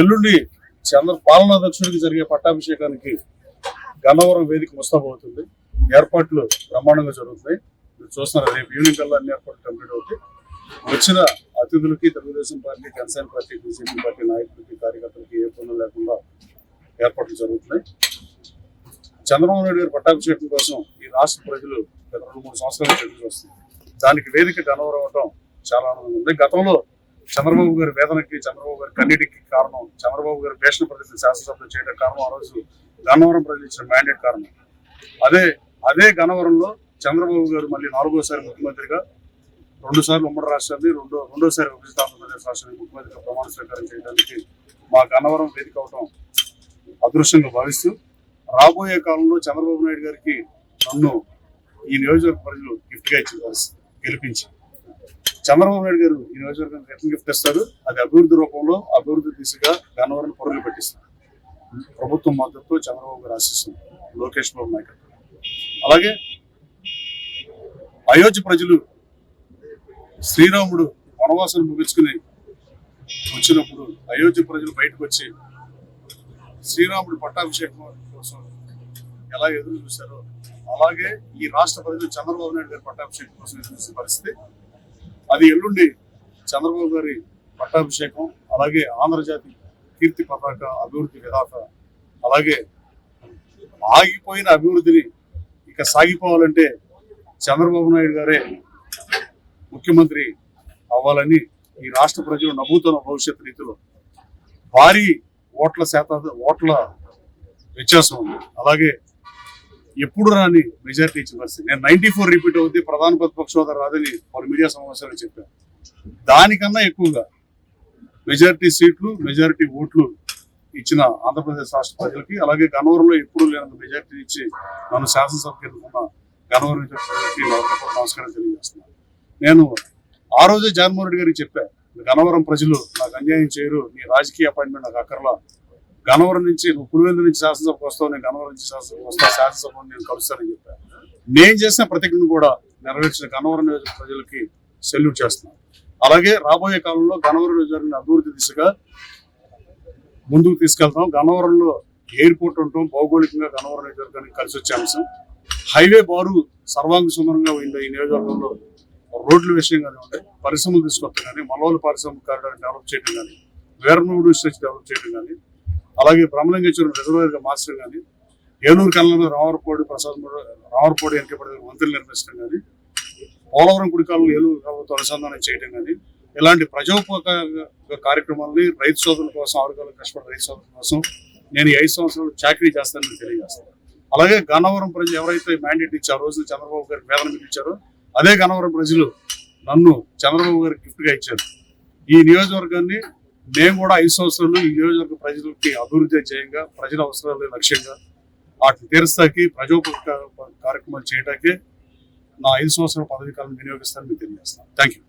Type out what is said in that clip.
ఎల్లుండి చంద్ర పాలనాధ్యక్షుడికి జరిగే పట్టాభిషేకానికి గన్నవరం వేదిక ముస్తాబవుతుంది. ఏర్పాట్లు బ్రహ్మాండంగా జరుగుతున్నాయి. మీరు చూస్తున్నారు రేపు ఈవినింగ్ కల్లా అన్ని ఏర్పాట్లు కంప్లీట్ అవుతాయి. వచ్చిన అతిథులకి Telugu Desam party Janasena party BJP party నాయకులకి కార్యకర్తలకి ఏ పనులు లేకుండా ఏర్పాట్లు జరుగుతున్నాయి. చంద్రబాబు నాయుడు గారి పట్టాభిషేకం కోసం ఈ రాష్ట్ర ప్రజలు గత రెండు మూడు సంవత్సరాలు ఎదురు వస్తుంది దానికి వేదిక గనవరం అవటం చాలా ఆనందంగా ఉంది. గతంలో చంద్రబాబు గారి వేదనకి చంద్రబాబు గారి కన్నీటికి కారణం చంద్రబాబు గారి వేషణ ప్రదర్శన శాసనసభలో చేయడం కారణం ఆ రోజు గన్నవరం ప్రజలు ఇచ్చిన మ్యాండేట్ కారణం. అదే అదే గన్నవరంలో చంద్రబాబు గారు మళ్ళీ నాలుగోసారి ముఖ్యమంత్రిగా రెండుసార్లు ఉమ్మడి రాష్ట్రాన్ని రెండో రెండోసారి విభజిత ఆంధ్రప్రదేశ్ రాష్ట్రాన్ని ముఖ్యమంత్రిగా ప్రమాణ స్వీకారం చేయడానికి మా గన్నవరం వేదిక అవటం అదృష్టంగా భావిస్తూ రాబోయే కాలంలో చంద్రబాబు నాయుడు గారికి నన్ను ఈ నియోజకవర్గ ప్రజలు గిఫ్ట్గా ఇచ్చి ఇచ్చిన గెలిపించి. చంద్రబాబు నాయుడు గారు ఈ నియోజకవర్గానికి ఎట్లా గిఫ్ట్ ఇస్తారు. అది అభివృద్ధి రూపంలో అభివృద్ధి దిశగా గన్నవరం పొరలు పెట్టిస్తారు. ప్రభుత్వం మద్దతు చంద్రబాబు గారు ఆశిస్తుంది లోకేష్ బాబు నాయకత్వం. అలాగే అయోధ్య ప్రజలు శ్రీరాముడు వనవాసం ముగించుకుని వచ్చినప్పుడు అయోధ్య ప్రజలు బయటకు వచ్చి శ్రీరాముడు పట్టాభిషేకం కోసం ఎలా ఎదురు చూశారో అలాగే ఈ రాష్ట్ర ప్రజలు చంద్రబాబు నాయుడు గారి పట్టాభిషేకం కోసం ఎదురు చూసే పరిస్థితి అది ఎల్లుండి చంద్రబాబు గారి పట్టాభిషేకం అలాగే ఆంధ్రజాతి కీర్తి పతాక అభివృద్ధి విధాత అలాగే ఆగిపోయిన అభివృద్ధిని ఇక సాగిపోవాలంటే చంద్రబాబు నాయుడు గారే ముఖ్యమంత్రి అవ్వాలని ఈ రాష్ట్ర ప్రజలు నమ్ముతున్న భవిష్యత్ రీతిలో భారీ ఓట్ల శాతం ఓట్ల వ్యత్యాసం ఉంది. అలాగే ఎప్పుడు రాని మెజార్టీ ఇచ్చిన పరిస్థితి. నేను నైన్టీ ఫోర్ రిపీట్ అవుతే ప్రధాన ప్రతిపక్ష హోదా రాదని వారు మీడియా సమావేశాలు చెప్పారు దానికన్నా ఎక్కువగా మెజారిటీ సీట్లు మెజారిటీ ఓట్లు ఇచ్చిన ఆంధ్రప్రదేశ్ రాష్ట్ర ప్రజలకి అలాగే గన్నవరంలో ఎప్పుడు లేనంత మెజార్టీ ఇచ్చి నన్ను శాసనసభకి ఎన్నుకున్న గన్నవరం ప్రజలకి నమస్కారం తెలియజేస్తున్నాను. నేను ఆ రోజే జగన్మోహన్ రెడ్డి గారికి చెప్పాను గన్నవరం ప్రజలు నాకు అన్యాయం చేయరు నీ రాజకీయ అపాయింట్మెంట్ నాకు అక్కర్లా గన్నవరం నుంచి నువ్వు పులివెందు నుంచి శాసనసభకు వస్తావు నేను గనవరం నుంచి శాసనసభకు వస్తా శాసనసభ నేను కలుస్తానని చెప్పాను నేను చేసిన ప్రతిజ్ఞను కూడా నెరవేర్చిన గనవరం నియోజక ప్రజలకి సెల్యూట్ చేస్తున్నాను. అలాగే రాబోయే కాలంలో గనవరం నియోజకవర్గం అభివృద్ధి దిశగా ముందుకు తీసుకెళ్తాం. గన్నవరంలో ఎయిర్పోర్ట్ ఉండటం భౌగోళికంగా గనవరం నియోజకవర్గానికి కలిసి వచ్చే అంశం. హైవే బారు సర్వాంగ సుందరంగా ఉండే ఈ నియోజకవర్గంలో రోడ్ల విషయం ఉంటాయి పరిశ్రమలు తీసుకొస్తాం కానీ మలవాళ్ళ పారిశ్రామిక కారిడార్ డెవలప్ చేయడం కానీ వేరనూరు స్టేజ్ డెవలప్ చేయడం కానీ అలాగే బ్రహ్మలింగేశ్వరం రిజర్వేర్ మార్చడం కానీ ఏలూరు కళ్ళ రామరపూడి ప్రసాద్ రామరపూడి వెనకబడి వంతులు నిర్మించడం కానీ పోలవరం కుడికాలను ఏలూరు కాలువతో అనుసంధానం చేయడం కానీ ఇలాంటి ప్రజోపక కార్యక్రమాలని రైతు సోదరుల కోసం ఆరుగాలు కష్టపడే రైతు సోదరుల కోసం నేను ఐదు సంవత్సరాలు చాకరీ చేస్తానని తెలియజేస్తాను. అలాగే గన్నవరం ప్రజలు ఎవరైతే మ్యాండేట్ ఇచ్చారో రోజు చంద్రబాబు గారికి వేదన ఇచ్చారో అదే గన్నవరం ప్రజలు నన్ను చంద్రబాబు గారికి గిఫ్ట్గా ఇచ్చారు. ఈ నియోజకవర్గాన్ని మేము కూడా ఐదు సంవత్సరాలు ఈ నియోజకవర్గ ప్రజలకి అభివృద్ధి చేయంగా ప్రజల అవసరాలు లక్ష్యంగా వాటిని తీరుస్తాకి ప్రజోపయోగ కార్యక్రమాలు చేయటానికి నా ఐదు సంవత్సరాల పదవి కాలం వినియోగిస్తానని మీకు తెలియజేస్తాను. Thank you